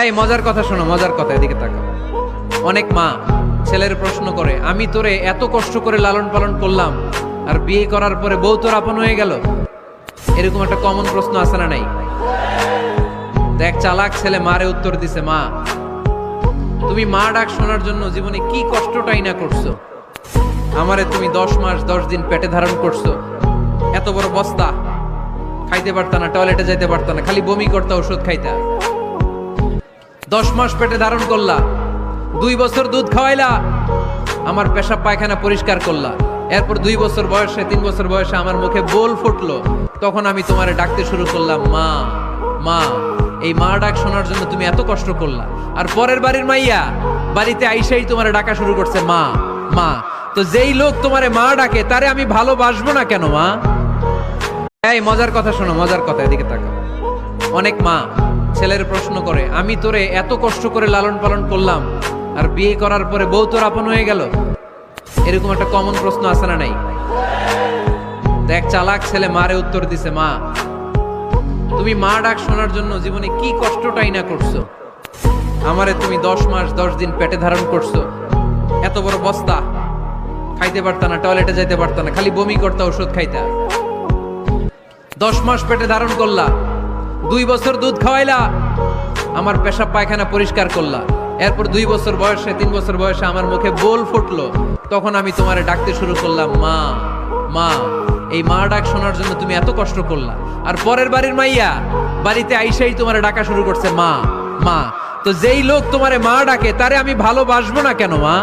এই, মজার কথা শোনো, মজার কথা, এদিকে তাকাও। অনেক মা ছেলের প্রশ্ন করে, আমি তোরে এত কষ্ট করে লালন পালন করলাম, আর বিয়ে করার পরে বউ তোর আপন হয়ে গেল? এরকম একটা কমন প্রশ্ন আছে না নাই? দেখ, চালাক ছেলে মারে উত্তর দিছে, মা, তুমি মা ডাক শোনার জন্য জীবনে কি কষ্টটাই না করছ? আমারে তুমি দশ মাস, দশ দিন পেটে ধারণ করছ। এত বড় বস্তা, খাইতে পারতা না টয়লেটে যাইতে পারতা না, খালি বমি করতা, ওষুধ খাইতা। দশ মাস পেটে ধারণ করলা, দুই বছর দুধ খাওয়াইলা, আমার পেশাব পায়খানা পরিষ্কার করলা। এরপর দুই বছর বয়সে, তিন বছর বয়সে আমার মুখে বোল ফুটলো। তখন আমি তোমারে ডাকতে শুরু করলাম, মা মা, এই মা ডাক শোনার জন্য তুমি এত কষ্ট করলা। আর পরের বাড়ির মাইয়া, বাড়িতে আইসাই তোমারে ডাকা শুরু করছে, মা মা, তো যেই লোক তোমারে মা ডাকে, তারে আমি ভালোবাসবো না কেন, মা? এই, মজার কথা শোনো, মজার কথা, এদিকে তাকাও। অনেক মা ছেলের প্রশ্ন করে, আমি তোরে এত কষ্ট করে লালন পালন করলাম, আর বিয়ে করার পরে বউ তোর আপন হয়ে গেল? এরকম একটা কমন প্রশ্ন আছে না নাই? দেখ, চালাক ছেলে মারে উত্তর দিছে, মা, তুমি মা ডাক শোনার জন্য জীবনে কি কষ্টটাই না করছ? আমারে তুমি দশ মাস, দশ দিন পেটে ধারণ করছ। এত বড় বস্তা, খাইতে পারতা না, টয়লেটে যাইতে পারতা না, খালি বমি করতা, ওষুধ খাইতা। দশ মাস পেটে ধারণ করলা দুই বছর দুধ খাওয়াইলা, আমার পেশাব পায়খানা পরিষ্কার করলা। এরপর দুই বছর বয়সে, তিন বছর বয়সে আমার মুখে বোল ফুটলো। তখন আমি তোমারে ডাকতে শুরু করলাম, মা মা, এই মা ডাক শোনার জন্য তুমি এত কষ্ট করলা। আর পরের বাড়ির মাইয়া, বাড়িতে আইসাই তোমারে ডাকা শুরু করছে, মা মা, তো যেই লোক তোমারে মা ডাকে, তারে আমি ভালোবাসবো না কেন, মা?